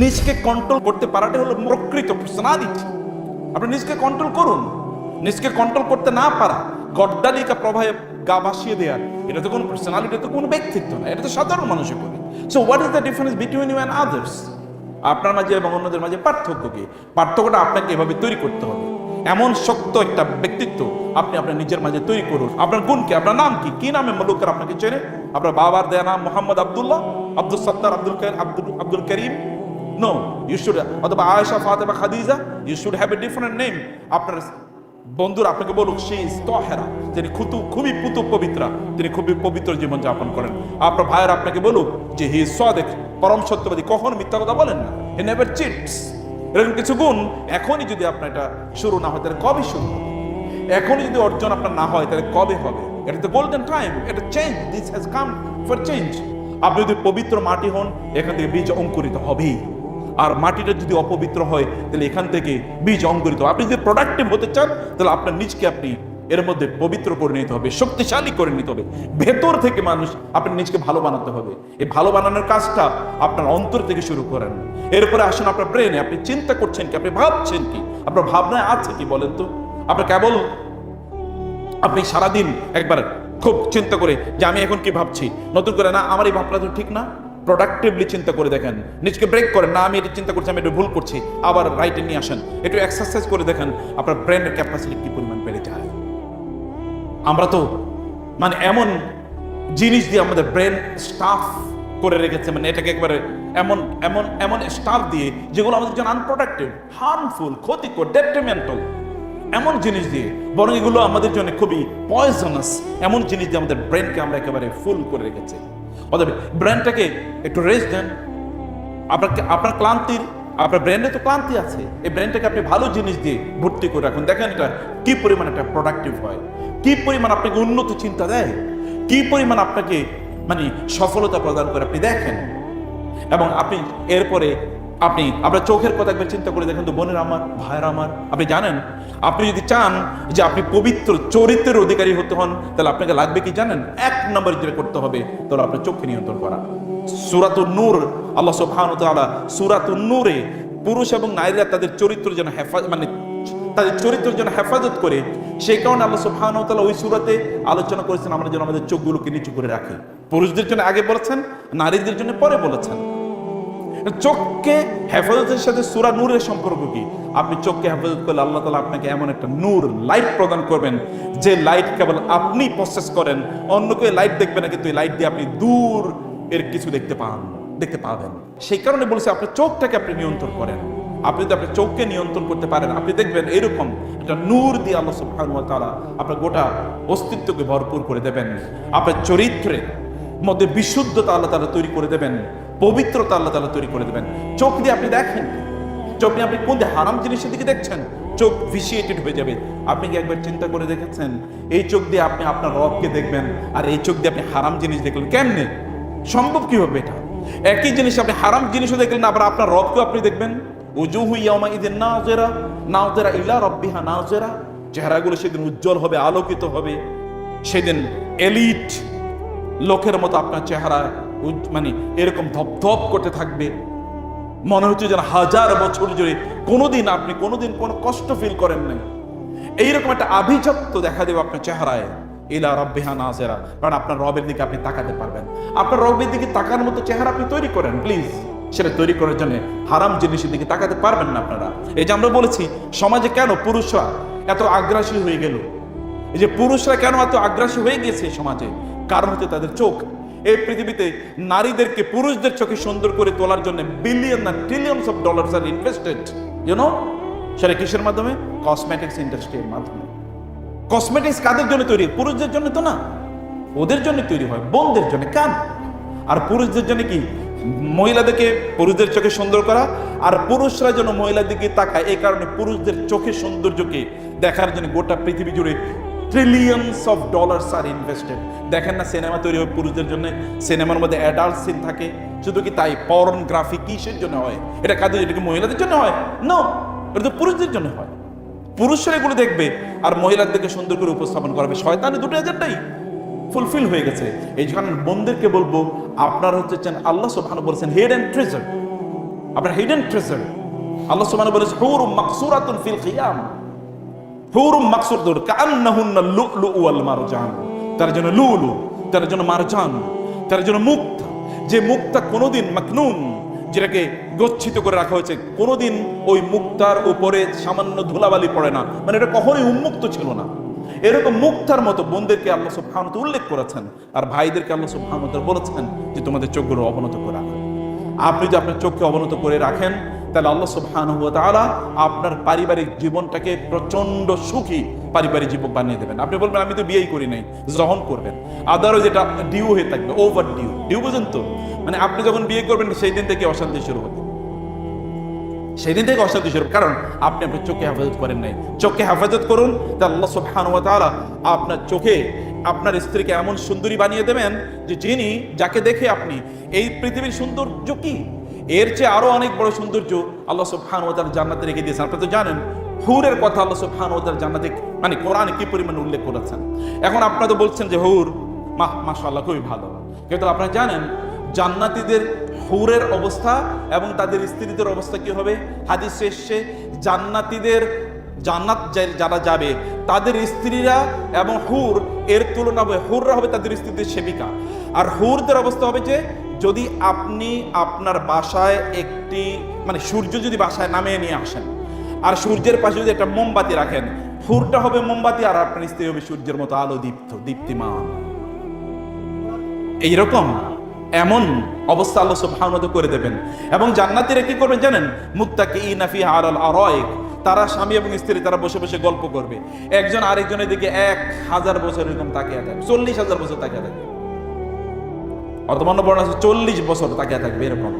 নিজকে কন্ট্রোল করতে পারাটা হলো প্রকৃত পার্সোনালিটি আপনি নিজকে কন্ট্রোল করুন। নিজকে কন্ট্রোল করতে না পারা, গড্ডালিকা প্রভাবে গা ভাসিয়ে দেওয়ার এটা তো কোনো পার্সোনালিটি তো কোনো ব্যক্তিত্ব না, এটা তো সাধারণ মানুষে করে so what is the difference between you and others আপনার মাঝে এবং অন্যদের মাঝে পার্থক্য কি? পার্থক্যটা আপনাকে এভাবে তৈরি করতে হবে। এমন শক্ত একটা ব্যক্তিত্ব আপনি আপনার নিজের মাঝে তৈরি করুন। আপনার গুণ কি আপনার নাম কি? কি নামে মলুকের আপনাকে চেনে? আপনার বাবার দেয়া নাম Mohammad Abdullah, Abdul Sattar, Abdul Abdul Abdul Karim no you should অথবা Ayesha, Fatema, Khadija you should have a different name আপনার বন্ধুরা আপনাকে বলুক, সে ইজ তহেরা তিনি খুতু, খুবই পুতু পবিত্রা, তিনি খুবই পবিত্র জীবন যাপন করেন। আপনার ভাইয়ের আপনাকে বলুক যে হি সদেক, পরম সত্যবাদী, কখনো মিথ্যা কথা বলেন না। He never cheats. এরকম কিছু গুণ এখনই যদি আপনার এটা শুরু না হয়, তাহলে কবে শুরু এখনই যদি অর্জন আপনার না হয়, তাহলে কবে হবে? এটা তো গোল্ডেন টাইম এটা change this has come for change আপনি যদি পবিত্র মাটি হন, এখান থেকে বীজ অঙ্কুরিত হবেই। আর মাটিটা যদি অপবিত্র হয়, তাহলে এখান থেকে বীজ অঙ্কুরিত আপনি যদি প্রোডাক্টিভ হতে চান, তাহলে আপনার নিজকে আপনি এর মধ্যে পবিত্র করে নিতে হবে, শক্তিশালী করে নিতে হবে। ভেতর থেকে মানুষ আপনার নিজকে ভালো বানাতে হবে। এই ভালো বানানোর কাজটা আপনার অন্তর থেকে শুরু করেন। এরপরে আসুন আপনার ব্রেনে আপনি চিন্তা করছেন কি, আপনি ভাবছেন কি? আপনার ভাবনায় আছে কি বলেন তো? আপনার কেবল, আপনি সারাদিন একবার খুব চিন্তা করে যে আমি এখন কি ভাবছি? নতুন করে, না, আমার এই ভাবনা তো ঠিক না। প্রোডাক্টিভলি চিন্তা করে দেখেন। নিজকে ব্রেক করেন, না, আমি এটা চিন্তা করছি, আমি এটা ভুল করছি। আবার রাইটে নিয়ে আসেন। একটু এক্সারসাইজ করে দেখেন, আপনার ব্রেনের ক্যাপাসিটি কি পরিমাণ বেড়ে যায়। আমরা তো মানে এমন জিনিস দিয়ে আমাদের ব্রেন স্টাফ করে রেখেছে মানে এটাকে একবারে এমন এমন এমন স্টাফ দিয়ে, যেগুলো আমাদের জন্য আনপ্রোডাক্টিভ হার্মফুল ক্ষতিকর ডেট্রিমেন্টাল এমন জিনিস দিয়ে, বরং এগুলো আমাদের জন্য খুবই পয়জনাস এমন জিনিস দিয়ে আমাদের ব্রেনকে আমরা একেবারে ফুল করে রেখেছি। অতএব ব্রেনটাকে একটু রেস্ট দেন। আপনাকে, আপনার ক্লান্তির, আপনার ব্রেনে তো ক্লান্তি আছে। এই ব্রেনটাকে আপনি ভালো জিনিস দিয়ে ভর্তি করে রাখুন। দেখেন এটা কি পরিমাণ একটা প্রোডাক্টিভ হয়। কি পরিমাণ আপনাকে উন্নত চিন্তা দেয়। কি পরিমাণ আপনাকে মানে সফলতা প্রদান করে আপনি দেখেন। এবং আপনি এরপরে আপনি, আপনার চোখের কথা একবার চিন্তা করে দেখেন তো, বোনের আমার, ভাইয়ের আমার। আপনি জানেন আপনি যদি চান যে আপনি পবিত্র চরিত্রের অধিকারী হতে হন, তাহলে আপনাকে লাগবে কি জানেন? এক নম্বর যেটা করতে হবে, তাহলে আপনার চোখকে নিয়ন্ত্রণ করা। সুরাতুন নূর, আল্লাহ সুবহানাহু ওয়া সুরাতুন নূরে পুরুষ এবং নারীরা তাদের চরিত্র যেন হেফাজ মানে তাদের চরিত্রের জন্য হেফাজত করে, সেই কারণে আল্লাহ সুবহানাহু ওয়া তাআলা ওই সুরাতে আলোচনা করেছেন, আমরা যেন আমাদের চোখগুলোকে নিচু করে রাখি। পুরুষদের জন্য আগে বলেছেন, নারীদের জন্য পরে বলেছেন। চোখকে হেফাজতের সাথে সুরা নূরের সম্পর্ক কি? আপনি চোখকে হেফাজত করলে আল্লাহ তালা আপনাকে এমন একটা নূর লাইট প্রদান করবেন, যে লাইট কেবল আপনি প্রসেস করেন অন্য কেউ লাইট দেখবে না, কিন্তু এই লাইট দিয়ে আপনি দূর এর কিছু দেখতে পান, দেখতে পাবেন। সেই কারণে বলছে আপনার চোখটাকে আপনি নিয়ন্ত্রণ করেন। আপনি যদি আপনার চোখকে নিয়ন্ত্রণ করতে পারেন, আপনি দেখবেন এরকম একটা নূর দিয়ে আল্লাহ সুবহানাহু ওয়া তাআলা আপনার গোটা অস্তিত্বকে ভরপুর করে দেবেন। আপনার চরিত্রে মধ্যে বিশুদ্ধতা আল্লাহ তালা তৈরি করে দেবেন। পবিত্রতা আল্লাহ তালা তৈরি করে দেবেন। চোখ দিয়ে আপনি দেখেন চোখ দিয়ে আপনি কোন হারাম জিনিসের দিকে দেখছেন? চোখ ভিসিয়েটেড হয়ে যাবে। আপনি কি একবার চিন্তা করে দেখেছেন? এই চোখ দিয়ে আপনি আপনার রবকে দেখবেন আর এই চোখ দিয়ে আপনি হারাম জিনিস দেখলেন। কেমনে? সম্ভব কি হবে এটা? একই জিনিস আপনি হারাম জিনিসও দেখলেন আবার আপনার রবকেও আপনি দেখবেন। উজুহু ইয়ামা ইদিন নাজেরা নাজেরা ইলা রব্বিহা নাজেরা চেহারাগুলো সেদিন উজ্জ্বল হবে, আলোকিত হবে। সেদিন এলিট লোকের মতো আপনার চেহারা মানে এরকম ধপধপ করতে থাকবে। মনে হচ্ছে যেন হাজার বছর জুড়ে কোনোদিন আপনি কোনোদিন কোনো কষ্ট ফিল করেন নাই। এইরকম একটা আভিজাত্য দেখা দেবে আপনার চেহারায়। ইলা রব্বিহা নাজেরা। কারণ আপনার রবের দিকে আপনি তাকাতে পারবেন। আপনার রবের দিকে তাকানোর মতো চেহারা আপনি তৈরি করেন প্লিজ সেটা তৈরি করার জন্য হারাম জিনিসের দিকে তাকাতে পারবেন না আপনারা। এই যে আমরা বলেছি, সমাজে কেন পুরুষরা এত আগ্রাসী হয়ে গেল? এই যে পুরুষরা কেন এত আগ্রাসী হয়ে গেছে সমাজে? কারণ হচ্ছে তাদের চোখ এই পৃথিবীতে নারীদেরকে পুরুষদের চোখে সুন্দর করে তোলার জন্য বিলিয়ন না trillions of dollars are invested you know সেটা কিসের মাধ্যমে? কসমেটিক্স ইন্ডাস্ট্রির মাধ্যমে। কসমেটিক্স কাদের জন্য তৈরি? পুরুষদের জন্য তো না। ওদের জন্য তৈরি হয়, বোনদের জন্য। কেন? আর পুরুষদের জন্য কি? মহিলাদেরকে পুরুষদের চোখে সুন্দর করা, আর পুরুষরা যেন মহিলাদেরকে তাকায় এই কারণে পুরুষদের চোখে সৌন্দর্যকে দেখার জন্য গোটা পৃথিবী জুড়ে trillions of dollars R invested দেখেন না সিনেমা তৈরি হয় পুরুষদের জন্য। সিনেমার মধ্যে অ্যাডাল্ট সিন থাকে। শুধু কি তাই? পর্নোগ্রাফি কিসের জন্য হয়? এটা কাদের, এটা কি মহিলাদের জন্য হয়? নো এটা তো পুরুষদের জন্য হয়। পুরুষরা এগুলো দেখবে আর মহিলাদেরকে সুন্দর করে উপস্থাপন করবে। শয়তানি দুটো এজেন্ডাই ফুলফিল হয়ে গেছে। এই কারণে বোনদেরকে বলব, আপনার হচ্ছে আল্লাহ সুবহানাহু বলেছেন হেড অ্যান্ড ট্রেজার আপনার হিডেন ট্রেজার আল্লাহ সুবহানাহু বলেছে হুরুম মাকসুরাতুন ফিল কিয়াম হুরুম মাকসুরদুর কান্নাহুন্না লুলু ওয়াল মারজান। তার জন্য লুলু, তার জন্য মারজান, তার জন্য মুক্তা। যে মুক্তা কোনোদিন মাকনুন, যেটাকে গচ্ছিত করে রাখা হয়েছে, কোনোদিন ওই মুক্তার উপরে সামান্য ধুলাবালি পড়ে না। মানে এটা কখনোই উন্মুক্ত ছিল না। এরকম মুক্তার মতো বোনদেরকে আল্লাহ সুবহানাহু উল্লেখ করেছেন, আর ভাইদেরকে আল্লাহ সুবহানাহু বলেছেন যে তোমাদের চোখগুলো অবনত করে রাখো। আপনি যদি আপনার চোখকে অবনত করে রাখেন তাহলে আল্লাহ তাআলা আপনার পারিবারিক জীবনটাকে প্রচণ্ড সুখী পারিবারিক জীবন বানিয়ে দেবেন। আপনি বলবেন, আমি তো বিয়েই করি নাই যখন করবেন। আদারও যেটা ডিউ হয়ে থাকবে ওভার ডিউ ডিউ বুঝেন তো? মানে আপনি যখন বিয়ে করবেন, সেই দিন থেকে অশান্তি শুরু হবে। সেই দিন থেকে অশান্তি শুরু কারণ আপনি আপনার চোখে হেফাজত করেন নাই। চোখে হেফাজত করুন তা আল্লাহ ওয়া আপনার চোখে আপনার স্ত্রীকে এমন সুন্দরী বানিয়ে দেবেন যে যিনি, যাকে দেখে আপনি, এই পৃথিবীর সৌন্দর্য কি? এর চেয়ে আরও অনেক বড় সৌন্দর্য আল্লাহ ওয়া তাআলা জান্নাতে রেখে দিয়েছেন। আপনি তো জানেন, হুরের কথা আল্লাহ ওয়া তাআলা জান্নাতে মানে কোরআনে কি পরিমাণ উল্লেখ করেছেন? এখন আপনারা তো বলছেন যে, হুর মাহ মাশাআল্লাহ, খুবই ভালো। কিন্তু আপনারা জানেন, জান্নাতীদের হুরের অবস্থা এবং তাদের স্ত্রীদের অবস্থা কি হবে? হাদিস এসছে, জান্নাতীদের, জান্নাত যারা যাবে, তাদের স্ত্রীরা এবং হুর, এর তুলনা হবে, হুররা হবে তাদের স্ত্রীদের সেবিকা। আর হুরদের অবস্থা হবে যে যদি আপনি আপনার বাসায় একটি মানে সূর্য যদি বাসায় নামিয়ে নিয়ে আসেন, আর সূর্যের পাশে যদি একটা মোমবাতি রাখেন হুরটা হবে মোমবাতি আর আপনার স্ত্রী হবে সূর্যের মতো আলো দীপ্ত, দীপ্তিমান। এইরকম এমন অবস্থা আল্লাহ সুবহানাহু করে দেবেন। এবং জান্নাতীরা কি করবেন জানেন? মুত্তাকি ইনাফি আলাল আরাইক তারা স্বামী এবং স্ত্রী, তারা বসে বসে গল্প করবে। একজন আরেকজনের দিকে এক হাজার বছর এরকম তাকিয়ে থাকবে চল্লিশ হাজার বছর তাকিয়ে থাকবে অতমান্য বর্ণ আছে চল্লিশ বছর তাকিয়ে থাকবে এরকম?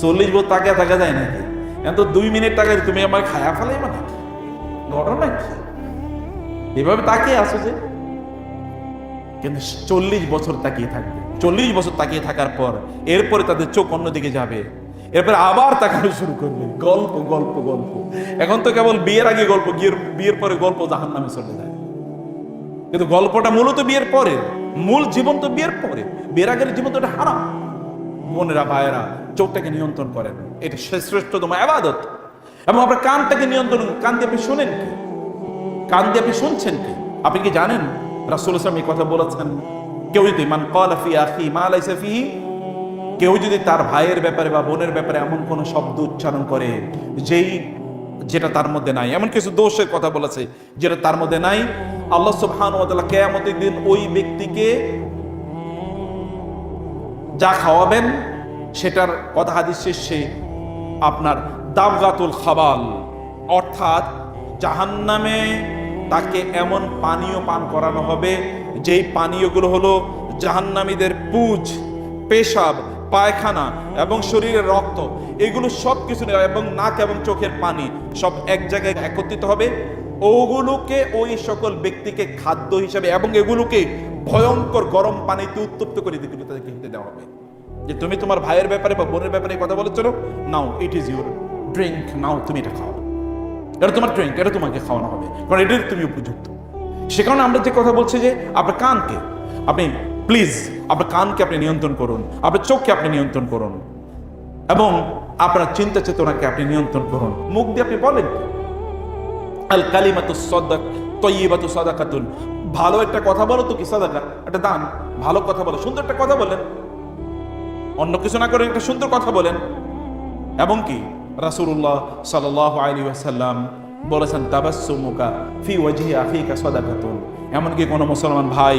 চল্লিশ বছর তাকিয়ে থাকা যায় নাকি? এখন তো দুই মিনিট তাকাই তুমি আমার খায়া ফেলাই মানে? ঘটনা কি? এভাবে তাকিয়ে আসো যে? কিন্তু চল্লিশ বছর তাকিয়ে থাকবে। চল্লিশ বছর তাকিয়ে থাকার পর, এরপরে তাদের চোখ অন্যদিকে যাবে। এরপরে আবার তাকানো শুরু করবে। গল্প গল্প গল্প। এখন তো কেবল বিয়ের আগে গল্প, বিয়ের বিয়ের পরে গল্প জাহান নামে চলে যায়। কিন্তু গল্পটা মূলত বিয়ের পরে। মূল জীবন তো বিয়ের পরে। বিয়ের আগের জীবন তো এটা হারাম। বোনেরা, ভাইয়েরা, চোখটাকে নিয়ন্ত্রণ করেন। এটা শ্রেষ্ঠতম আবাদত। এবং আপনার কানটাকে নিয়ন্ত্রণ, কান দিয়ে আপনি শোনেন কি? কান দিয়ে আপনি শুনছেন কি? আপনি কি জানেন? রাসুল ইসলাম এই কথা বলেছেন। কেউ যদি, মান কলা ফি আখি মা লাইসা ফিহি কেউ যদি তার ভাইয়ের ব্যাপারে বা বোনের ব্যাপারে এমন কোনো শব্দ উচ্চারণ করে, যেই যেটা তার মধ্যে নাই। এমন কিছু দোষের কথা বলেছে যেটা তার মধ্যে নাই। আল্লাহ সুবহান কিয়ামতের দিন ওই ব্যক্তিকে যা খাওয়াবেন, সেটার কথা হাদিস শেষে আপনার দাবগাতুল খাবাল, অর্থাৎ জাহান্নামে তাকে এমন পানীয় পান করানো হবে, যেই পানীয়গুলো হলো জাহান্নামীদের পুজ, পেশাব পায়খানা এবং শরীরের রক্ত, এগুলো সব কিছু এবং নাক এবং চোখের পানি সব এক জায়গায় একত্রিত হবে। ওগুলোকে ওই সকল ব্যক্তিকে খাদ্য হিসাবে এবং এগুলোকে ভয়ঙ্কর গরম পানিতে উত্তপ্ত করে দিকে তাদেরকে খেতে দেওয়া হবে। যে তুমি তোমার ভাইয়ের ব্যাপারে বা বোনের ব্যাপারে কথা বলেছিল now it is your drink now, তুমি এটা খাও। এটা তোমার ড্রিঙ্ক এটা তোমাকে খাওয়ানো হবে, কারণ এটাই তুমি উপযুক্ত। সে কারণে আমরা যে কথা বলছি যে আপনার কানকে, আপনি প্লিজ, আপনার কানকে আপনি নিয়ন্ত্রণ করুন, আপনার চোখকে আপনি নিয়ন্ত্রণ করুন, এবং আপনার চিন্তা চেতনাকে আপনি নিয়ন্ত্রণ করুন। মুখ দিয়ে আপনি বলেন? আল কালিমাতু সদাক তয়্যিবাতু সাদাকাতুন। ভালো একটা কথা বলো তো কি সাদাকা? একটা দান, ভালো কথা বলো, সুন্দর একটা কথা বলেন। অন্য কিছু না করে একটা সুন্দর কথা বলেন। এবং কি? রাসূলুল্লাহ সাল্লাল্লাহু আলাইহি ওয়াসাল্লাম বলেছেন, তাবাসসুমুকা ফি ওয়াজহি আখিকা সাদাকাতুন। এমনকি কোনো মুসলমান ভাই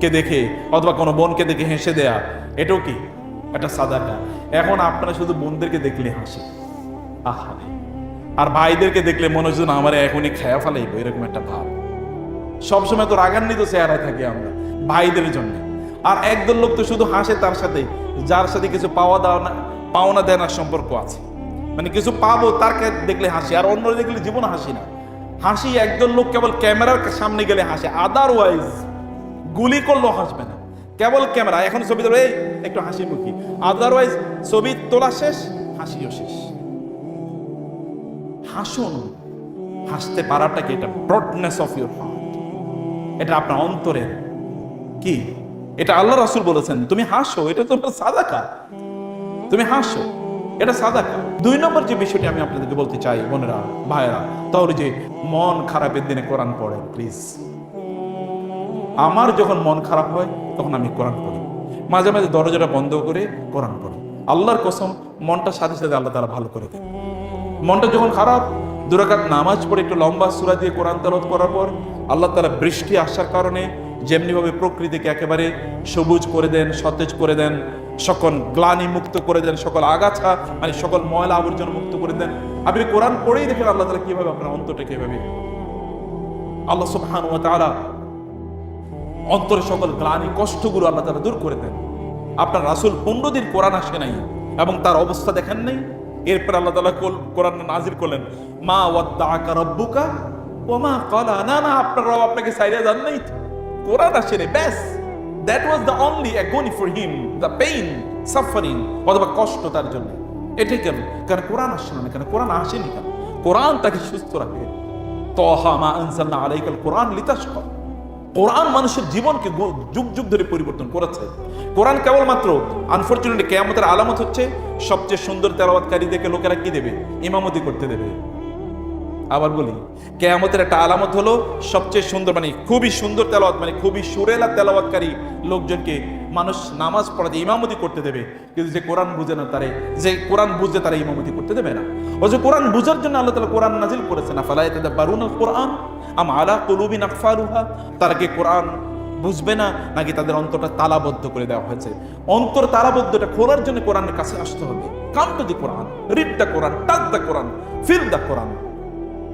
কে দেখে অথবা কোনো বোনকে দেখে হেসে দেয়া, এটাও কি? একটা সাদাকা। এখন আপনারা শুধু বোনদেরকে দেখলে হাসে। আহা। আর ভাইদেরকে দেখলে মনে হচ্ছে না আমার এখনই খেয়া ফেলাইবো, এরকম একটা ভাব। সবসময় তো রাগান্বিত চেহারায় থাকি আমরা, ভাইদের জন্য। আর একদল লোক তো শুধু হাসে তার সাথে, যার সাথে কিছু পাওয়া দাওয়া না, পাওনা দেওয়ার সম্পর্ক আছে। মানে কিছু পাবো, তারকে দেখলে হাসি, আর অন্য দেখলে জীবন হাসি না। হাসি একদল লোক কেবল ক্যামেরার সামনে গেলে হাসে আদারওয়াইজ গুলি করলেও হাসবে না। কেবল ক্যামেরা, এখন ছবি তোলা একটু হাসি মুখী আদারওয়াইজ ছবি তোলা শেষ, হাসিও শেষ। হাসুন, হাসতে পারাটা কি? এটা ব্রডনেস অফ ইউর হার্ট এটা আপনার অন্তরের কি? এটা আল্লাহ রাসুল বলেছেন, তুমি হাসো, এটা তোমার সাদাকা। তুমি হাসো, এটা সাদাকা। দুই নম্বর যে বিষয়টি আমি আপনাদেরকে বলতে চাই, বোনেরা, ভাইয়েরা তাহলে যে মন খারাপের দিনে কোরআন পড়ে প্লিজ আমার যখন মন খারাপ হয়, তখন আমি কোরআন পড়ি। মাঝে মাঝে দরজাটা বন্ধ করে কোরআন পড়ি। আল্লাহর কসম, মনটা সাথে সাথে আল্লাহ তারা ভালো করে দেয় মনটা যখন খারাপ দুরাকাত নামাজ পড়ে একটু লম্বা সুরা দিয়ে কোরআন তালত করার পর, আল্লাহ তারা বৃষ্টি আসার কারণে যেমনিভাবে প্রকৃতিকে একেবারে সবুজ করে দেন, সতেজ করে দেন, সকল গ্লানি মুক্ত করে দেন, সকল আগাছা মানে সকল ময়লা আবর্জনা মুক্ত করে দেন, আপনি কোরআন পড়েই দেখেন আল্লাহ তালা কীভাবে আপনার অন্তরটাকে এভাবে আল্লাহ সুবহান ওয়া তাআলা অন্তরে সকল গ্লানি কষ্টগুলো আল্লাহ তারা দূর করে দেন। আপনার রাসুল পনেরো দিন কোরআন আসে নাই এবং তার অবস্থা দেখেন নাই। এরপর আল্লাহ তালা কোরআন নাজির করলেন, মা ওয়াদ্দাআকা রব্বুকা ও মা কলা না না, আপনার রব আপনাকে সাইডে যান নাই। কোরআন আসে রে ব্যাস। That was the only agony for him the pain suffering অথবা কষ্ট তার জন্য। এটাই কেন? কারণ কোরআন আসছে না? কেন কোরআন আসেনি কেন? কোরআন তাকে সুস্থ রাখে। তহা মা আনসালনা আলাইকাল কোরআন লিতাশকা কোরআন মানুষের জীবনকে যুগ যুগ ধরে পরিবর্তন করেছে। কোরআন কেবলমাত্র আনফর্চুনেটলি কেয়ামতের আলামত হচ্ছে, সবচেয়ে সুন্দর তেলাওয়াতকারীদেরকে লোকেরা কি দেবে? ইমামতি করতে দেবে। আবার বলি, কেয়ামতের একটা আলামত হলো, সবচেয়ে সুন্দর মানে খুবই সুন্দর তেলাওয়াত মানে খুবই সুরেলা তেলাওয়াতকারী লোকজনকে মানুষ নামাজ পড়াতে ইমামতি করতে দেবে, কিন্তু যে কোরআন বুঝে না তারে, যে কোরআন বুঝে তারা ইমামতি করতে দেবে না। ও যে কোরআন বুঝার জন্য আল্লাহ তালা কোরআন নাজিল করেছে না ফালাই বারুন কোরআন আম তারা কি কোরআন বুঝবে না, নাকি তাদের অন্তরটা তালাবদ্ধ করে দেওয়া হয়েছে? অন্তর তালাবদ্ধটা খোলার জন্য কোরআনের কাছে আসতে হবে। To the Quran read the Quran touch the Quran feel the Quran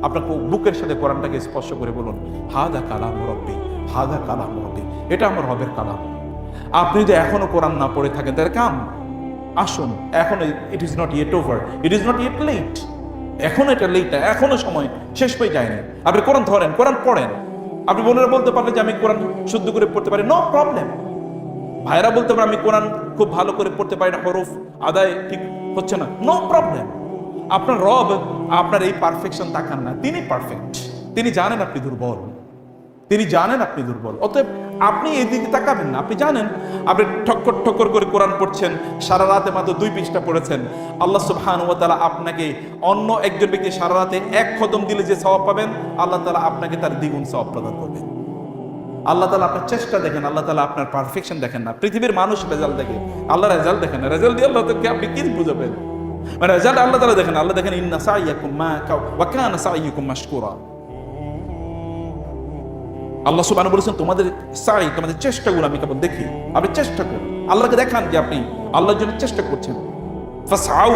আপনার বুকের সাথে কোরআনটাকে স্পর্শ করে বলুন, হাদা কালাম রব্বি, হাদা কালাম রব্বি, এটা আমার রবের কালাম। আপনি যদি এখনও কোরআন না পড়ে থাকেন, তাহলে কাম আসুন। এখন it is not yet over it is not yet late এখনও এটা লেট না, এখনও সময়, শেষ হয়ে যায়নি। আপনি কোরআন ধরেন, কোরআন পড়েন। আপনি বোনেরা বলতে পারলেন যে আমি কোরআন শুদ্ধ করে পড়তে পারি নো প্রবলেম ভাইরা বলতে পারে, আমি কোরআন খুব ভালো করে পড়তে পারি না, হরফ, আদায় ঠিক হচ্ছে না নো প্রবলেম আপনার রব, আপনার এই পারফেকশন তাকান না, তিনি পারফেক্ট তিনি জানেন আপনি দুর্বল। তিনি জানেন আপনি দুর্বল। অতএব আপনি এই দিকে তাকাবেন না, আপনি জানেন, আপনি ঠক্কর ঠক্কর করে কোরআন পড়ছেন, সারা রাতে মাত্র দুই পৃষ্ঠা পড়েছেন। আল্লাহ সুবহান ওয়া তাআলা আপনাকে অন্য একজন ব্যক্তি সারা রাতে এক খতম দিলে যে সওয়াব পাবেন, আল্লাহ তাআলা আপনাকে তার দ্বিগুণ সওয়াব প্রদান করবেন আল্লাহ তালা আপনার চেষ্টা দেখেন, আল্লাহ তালা আপনার পারফেকশন দেখেন না। পৃথিবীর মানুষ রেজাল্ট দেখে, আল্লাহ রেজাল্ট দেখেন না। রেজাল্ট দিয়ে আল্লাহ তাকে আপনি কি বুঝাবেন? মানে রেজাল্ট আল্লাহ তালা দেখেন আল্লাহ দেখেন, ইন্না সাইয়াকুম মা কাউ ওয়া কানা সাইয়ুকুম মাশকুরা। আল্লাহ সুবহানাহু বলেছেন, তোমাদের সাই, তোমাদের চেষ্টাগুলো আমি কেবল দেখি। আপনি চেষ্টা করুন আল্লাহকে দেখান যে আপনি আল্লাহর জন্য চেষ্টা করছেন। ফাসাউ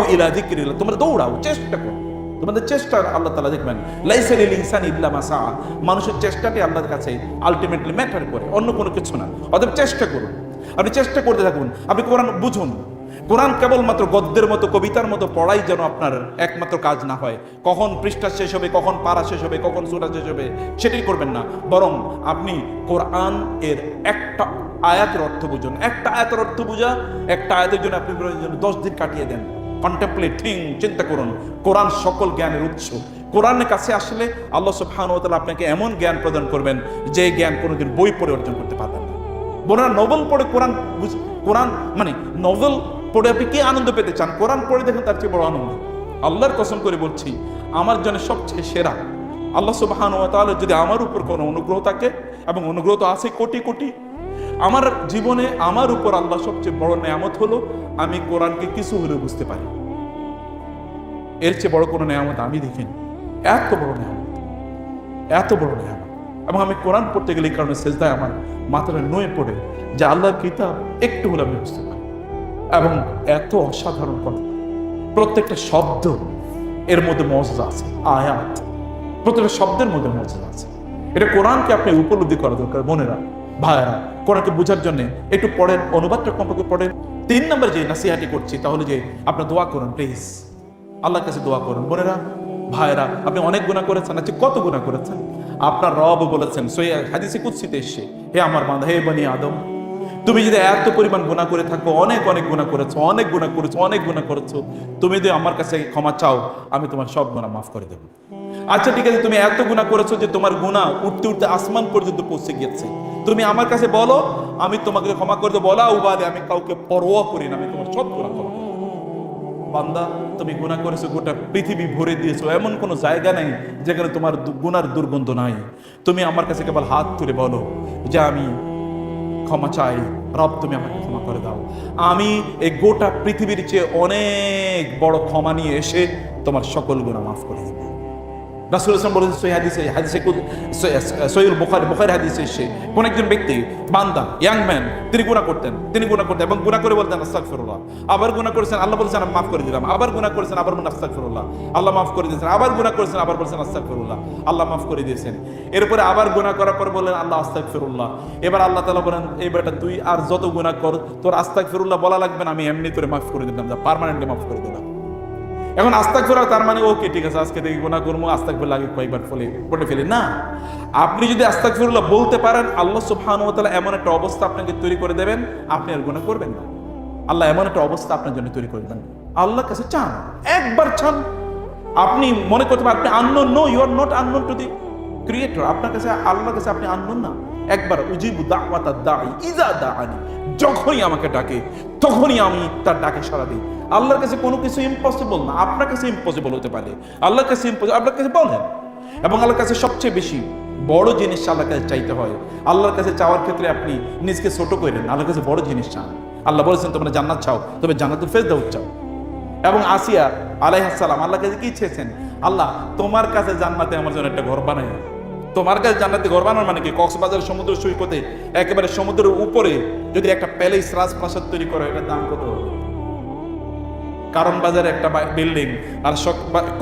তোমরা দৌড়াও, চেষ্টা করো। তোমাদের চেষ্টা আল্লাহ তালা দেখবেন। লাইসা লিল ইনসানি ইল্লা মা সা মানুষের চেষ্টাটি আল্লাহর কাছে আলটিমেটলি ম্যাটার করে, অন্য কোনো কিছু না। অতএব চেষ্টা করুন। আপনি চেষ্টা করতে থাকুন। আপনি কোরআন বুঝুন। কোরআন কেবলমাত্র গদ্যের মতো, কবিতার মতো পড়াই যেন আপনার একমাত্র কাজ না হয়। কখন পৃষ্ঠা শেষ হবে, কখন পারা শেষ হবে, কখন সুরা শেষ হবে, সেটাই করবেন না। বরং আপনি কোরআন এর একটা আয়াতের অর্থ বুঝুন। একটা আয়াতের অর্থ বুঝা, একটা আয়াতের জন্য আপনি দশ দিন কাটিয়ে দেন। কন্টেম্পলেটিং চিন্তা করুন। কোরআন সকল জ্ঞানের উৎস। কোরআনের কাছে আসলে আল্লাহ তাআলা আপনাকে এমন জ্ঞান প্রদান করবেন, যে জ্ঞান কোনোদিন বই পড়ে অর্জন করতে পারবেন না। বোনেরা নোবেল পড়ে কোরআন কোরআন মানে নোবেল পড়ে আপনি কি আনন্দ পেতে চান? কোরআন পড়ে দেখেন তার চেয়ে বড় আনন্দ। আল্লাহর কসম করে বলছি, আমার জন্য সবচেয়ে সেরা। আল্লাহ সুবহান ওয়া তাআলা যদি আমার উপর কোনো অনুগ্রহ থাকে, এবং অনুগ্রহ তো আছে কোটি কোটি, আমার জীবনে আমার উপর আল্লাহ সবচেয়ে বড় নেয়ামত হলো, আমি কোরআনকে কিছু হলেও বুঝতে পারি। এর চেয়ে বড় কোনো নেয়ামত আমি দেখিনি। এত বড় নেয়ামত, এত বড় নেয়ামত। এবং আমি কোরআন পড়তে গেলে কারণে সেজদায় আমার মাথাটা নয়ে পড়ে যে আল্লাহর কিতাব একটু হলে আমি বুঝতে পারি। এবং এত অসাধারণ কথা প্রত্যেকটা শব্দ এর মধ্যে মজা আছে, আয়াত। প্রত্যেকটা শব্দের মধ্যে মজা আছে। এটা কোরআনকে আপনি উপলব্ধি করা দরকার বোনেরা ভাইয়েরা, কোরআনকে বোঝার জন্য একটু পড়েন, অনুবাদটা কমপক্ষে পড়েন। তিন নম্বর যে নাসিহাটি করছি, তাহলে যে আপনার দোয়া করুন প্লিজ আল্লাহর কাছে দোয়া করুন। বোনেরা ভাইয়েরা, আপনি অনেক গুণা করেছেন আচ্ছা কত গুণা করেছেন? আপনার রব বলেছেন সৈয়া হাদিসে কুৎসিতে এসে হে আমার বান্ধব হে বনি আদম তুমি যদি এত পরিমাণ গুণা করে থাকো, অনেক অনেক গুণা করেছ, অনেক গুণা করেছ, অনেক গুণা করেছ, তুমি যদি আমার কাছে ক্ষমা চাও, আমি তোমার সব গুণা মাফ করে দেবো। আচ্ছা ঠিক আছে, তুমি এত গুণা করেছ যে তোমার গুণা উঠতে উঠতে আসমান পর্যন্ত পৌঁছে গিয়েছে। তুমি আমার কাছে বলো, আমি তোমাকে ক্ষমা করে দেবো। বলা উবাদে, আমি কাউকে পরোয়া করি না, আমি তোমার সব গুণা করব। বান্দা, তুমি গুনাহ করেছ, গোটা পৃথিবী ভরে দিয়েছ, এমন কোনো জায়গা নেই যেখানে তোমার গুনার দুর্গন্ধ নাই। তুমি আমার কাছে কেবল হাত তুলে বলো যে আমি ক্ষমা চাই। রব, তুমি আমাকে ক্ষমা করে দাও। আমি এই গোটা পৃথিবীর চেয়ে অনেক বড় ক্ষমা নিয়ে এসে তোমার সকল গুণা মাফ করে দেবো রাসুল ইসলাম বলেছেন সই হাদিসে হাদিসে বুখারি হাদিসে কোন একজন ব্যক্তি বান্দা ইয়াং ম্যান তিনি গুণা করতেন, তিনি গুণা করতেন এবং গুণা করে বলতেন, আস্তাগফিরুল্লাহ। আবার গুণা করেছেন, আল্লাহ বলেছেন, আমি মাফ করে দিলাম। আবার গুণা করেছেন, আবার বলেন, আস্তাগফিরুল্লাহ। আল্লাহ মাফ করে দিয়েছেন, আবার গুণা করেছেন, আবার বলেছেন, আস্তাগফিরুল্লাহ। আল্লাহ মাফ করে দিয়েছেন। এরপরে আবার গুণা করার পর বললেন, আল্লাহ, আস্তাগফিরুল্লাহ। এবার আল্লাহ তালা বলেন, এই বেটা তুই আর যত গুণা কর, তোর আস্তাগফিরুল্লাহ বলা লাগবে না, আমি এমনি তোরে মাফ করে দিলাম পার্মানেন্টলি মাফ করে দিলাম। এখন আস্তাক ফেরা তার মানে ওকে, ঠিক আছে, আজকে থেকে গুণা করব আস্তাক ফের লাগে কয়েকবার ফলে পড়ে ফেলি। না, আপনি যদি আস্তাক ফিরুল্লাহ বলতে পারেন, আল্লাহ তাআলা এমন একটা অবস্থা আপনাকে তৈরি করে দেবেন, আপনি আর গুণা করবেন না। আল্লাহ এমন একটা অবস্থা আপনার জন্য তৈরি করে দেবেন। আল্লাহর কাছে চান, একবার চান। আপনি মনে করতে পারেন, আপনি unknown no you are not unknown to the creator আপনার কাছে, আল্লাহর কাছে আপনি আননোন না। একবার, উজিবু দাওয়াতা দাই ইজা দাআনি যখনই আমাকে ডাকে, তখনই আমি তার ডাকে সাড়া দিই। আল্লাহর কাছে কোনো কিছু ইম্পসিবল না, আপনার কাছে ইম্পসিবল হতে পারে। আল্লাহর কাছে ইম্পসিবল আপনার কাছে বলেন। এবং আল্লাহর কাছে সবচেয়ে বেশি বড় জিনিস আল্লাহর কাছে চাইতে হয়। আল্লাহর কাছে চাওয়ার ক্ষেত্রে আপনি নিজকে ছোট করেন আল্লাহর কাছে বড় জিনিস চান। আল্লাহ বলেছেন, তোমরা জান্নাত চাও, তবে জান্নাতুল ফেরদাউস চাও। এবং আসিয়া আলাইহাসালাম আল্লাহ কাছে কি চেয়েছেন? আল্লাহ, তোমার কাছে জান্নাতে আমার জন্য একটা ঘর বানাই। তোমার কাছে জান্নাতে ঘর বানানোর মানে কি? কক্সবাজার সমুদ্র সৈকতে একেবারে সমুদ্রের উপরে যদি একটা প্যালেস রাজপ্রাসাদ তৈরি করো, এটার দাম কত? হবে? কারণ বাজারে একটা বিল্ডিং আর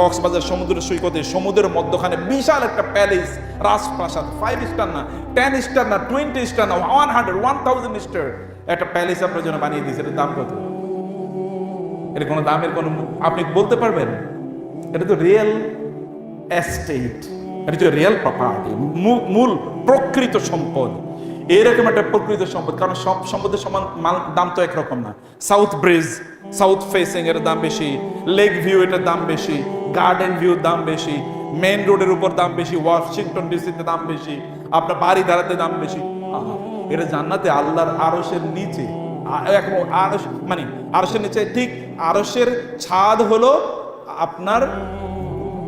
কক্সবাজার সমুদ্র সৈকতে সমুদ্রের মধ্যখানে বিশাল একটা প্যালেস, রাজপ্রাসাদ ফাইভ স্টার না টেন স্টার না টোয়েন্টি স্টার না one hundred one thousand star একটা প্যালেস আপনার জন্য বানিয়ে দিয়েছে, এটার দাম কত? এর কোনো দামের কোনো আপনি বলতে পারবেন? এটা তো রিয়েল এস্টেট এটা তো রিয়েল প্রপার্টি মূল প্রকৃত সম্পদ। এরকম একটা প্রকৃত সম্পদ, কারণ সব সম্পদের সমান দাম তো একরকম না। সাউথ ব্রিজ সাউথ ফেসিং এর দাম বেশি লেক ভিউ এটার দাম বেশি গার্ডেন ভিউর দাম বেশি মেইন রোডের উপর দাম বেশি ওয়াশিংটন ডিসিতে দাম বেশি, আপনার বাড়ি ধারাতে দাম বেশি। এটা জান্নাতে আল্লাহর আরশের নিচে। আ- এখন আরশ মানে আরশের নিচে, ঠিক আরশের ছাদ হলো আপনার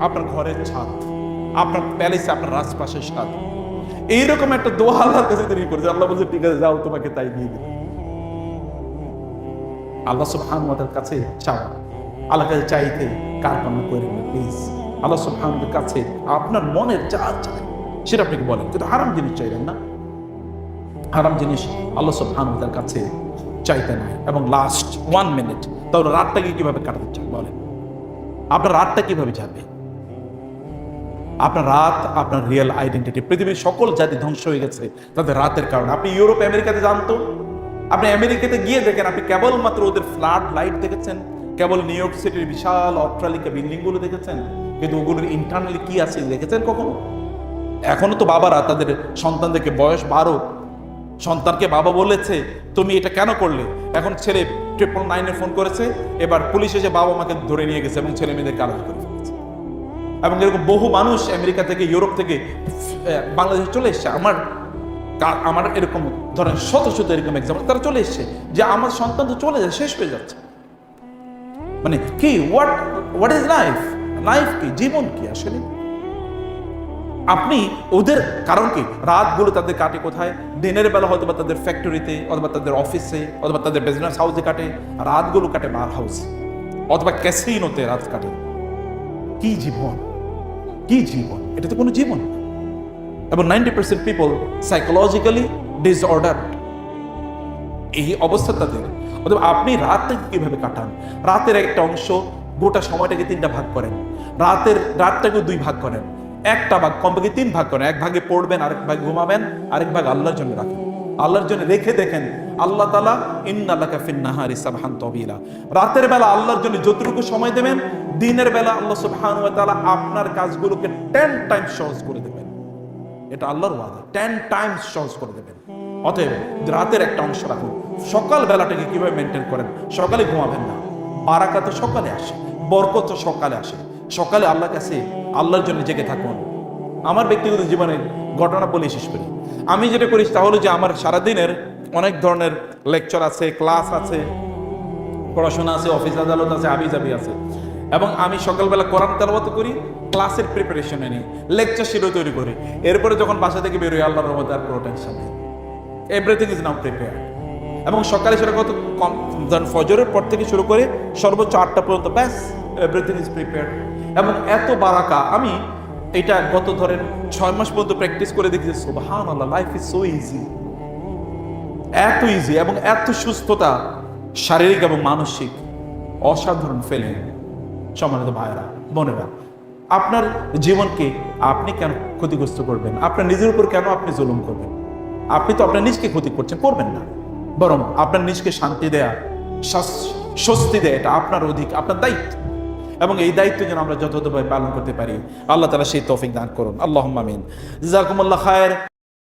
আপনার ঘরের ছাদ। আপনার প্যালেসে আপনার রাজপাশের ছাদ। এইরকম একটা দোয়া আল্লাহর কাছে তৈরি করেছে। আল্লাহ বলছে, ঠিক আছে, যাও, তোমাকে তাই দিয়ে দিবে আল্লাহ সুবহান কাছে চাও আল্লাহ কাছে চাইতে কার কাম করে না প্লিজ আল্লাহ সুবহানের কাছে আপনার মনের যা চাই, সেটা আপনাকে বলেন? কিন্তু হারাম জিনিস চাইবেন না। হারাম জিনিস আল্লাহ সুবহানাহু কাছে চাইতে নাই। এবং লাস্ট ওয়ান মিনিট তাহলে রাতটাকে কীভাবে কাটাতে চান বলেন? আপনার রাতটা কীভাবে যাবে? আপনার রাত, আপনার রিয়েল আইডেন্টিটি পৃথিবীর সকল জাতি ধ্বংস হয়ে গেছে তাদের রাতের কারণে। আপনি ইউরোপ, আমেরিকাতে জানতো আপনি আমেরিকাতে গিয়ে দেখেন, আপনি কেবলমাত্র ওদের ফ্লাড লাইট দেখেছেন? কেবল নিউ ইয়র্ক সিটির বিশাল অট্টালিকা বিল্ডিংগুলো দেখেছেন? কিন্তু ওগুলোর ইন্টারনালি কি আছে দেখেছেন কখনো? এখনও তো বাবারা তাদের সন্তানদেরকে বয়স বারো। সন্তানকে বাবা বলেছে, তুমি এটা কেন করলে? এখন ছেলে ট্রিপল নাইনে ফোন করেছে, এবার পুলিশ এসে বাবা মাকে ধরে নিয়ে গেছে এবং ছেলে মেয়েদেরকে আলাদা করে ফেলেছে। এবং এরকম বহু মানুষ আমেরিকা থেকে, ইউরোপ থেকে বাংলাদেশে চলে এসছে। আমার আমার এরকম, ধরেন শত শত এরকম এক্সাম্পল তারা চলে এসছে, যে আমার সন্তান তো চলে যায়, শেষ হয়ে যাচ্ছে। মানে কি what what is life life কি, জীবন কি আসলে? আপনি ওদের, কারণ কি, রাতগুলো তাদের কাটে কোথায়? দিনের বেলা হয়তো বা তাদের ফ্যাক্টরিতে অথবা তাদের অফিসে অথবা তাদের বিজনেস হাউসে কাটে, রাতগুলো কাটে বার হাউসে অথবা ক্যাসিনোতে রাত কাটে। কি জীবন? কি জীবন? এটা তো কোনো জীবন। না। এবং ninety percent people psychologically disorder এই অবস্থা তাদের। অথবা আপনি রাতটাকে কীভাবে কাটান? রাতের একটা অংশ গোটা সময়টাকে তিনটা ভাগ করেন। রাতের রাতটাকে দুই ভাগ করেন। একটা ভাগ কমপক্ষে তিন ভাগ করেন। এক ভাগে পড়বেন, আরেক ভাগে ঘুমাবেন, আরেক ভাগ আল্লাহর জন্য রাখেন। আল্লাহর জন্য রেখে দেখেন, আল্লাহ তালা ইন্নাল্লাকা ফিন্নাহারি সাবহান তবিলা। রাতের বেলা আল্লাহর জন্য যতটুকু সময় দেবেন, দিনের বেলা আল্লাহ তাআলা আপনার কাজগুলোকে টেন টাইম সহজ করে দেবেন। এটা আল্লাহর ওয়াদা। টেন টাইমস সহজ করে দেবেন। অতএব রাতের একটা অংশ রাখুন। সকাল বেলাটাকে কীভাবে মেনটেন করেন? সকালে ঘুমাবেন না। বারাকা তো সকালে আসে, বরকত তো সকালে আসে। সকালে আল্লাহর কাছে আল্লাহর জন্য জেগে থাকুন। আমার ব্যক্তিগত জীবনে ঘটনা বলে শেষ করি। আমি যেটা করি তা হলো যে আমার সারাদিনের অনেক ধরনের লেকচার আছে ক্লাস আছে, পড়াশোনা আছে অফিস আদালত আছে আবি আছে। এবং আমি সকালবেলা কোরআন তেলাওয়াত করি, ক্লাসের প্রিপারেশনে নিই লেকচার শিরো তৈরি করি। এরপরে যখন বাসা থেকে বেরোই আল্লাহর রহমতে আর কোনো টেনশন নেই। এভরিথিং ইজ নাও প্রিপেয়ার এবং সকালে সেটা কত কম ফজরের পর থেকে শুরু করে সর্বোচ্চ আটটা পর্যন্ত, ব্যাস এভরিথিং ইজ প্রিপেয়ার এবং এত বারাকা, আমি এটা গত ধরেন ছয় মাস পর্যন্ত প্র্যাকটিস করে দেখি সুবাহান আল্লাহ লাইফ ইজ সো ইজি এত ইজি এবং এত সুস্থতা, শারীরিক এবং মানসিক অসাধারণ ফেলে সম্মানিত ভাইরা বোনেরা, আপনার জীবনকে আপনি কেন ক্ষতিগ্রস্ত করবেন? আপনার নিজের উপর কেন আপনি জুলুম করবেন? আপনি তো আপনার নিজকে ক্ষতি করছেন, করবেন না। বরং আপনার নিজকে শান্তি দেয়া স্বস্তি দেয়া, এটা আপনার অধিক, আপনার দায়িত্ব। এবং এই দায়িত্ব যেন আমরা যথাযথভাবে পালন করতে পারি, আল্লাহ তালা সেই তৌফিক দান করুন। আল্লাহ মামিন জাকুমুল্লাহ খায়ের।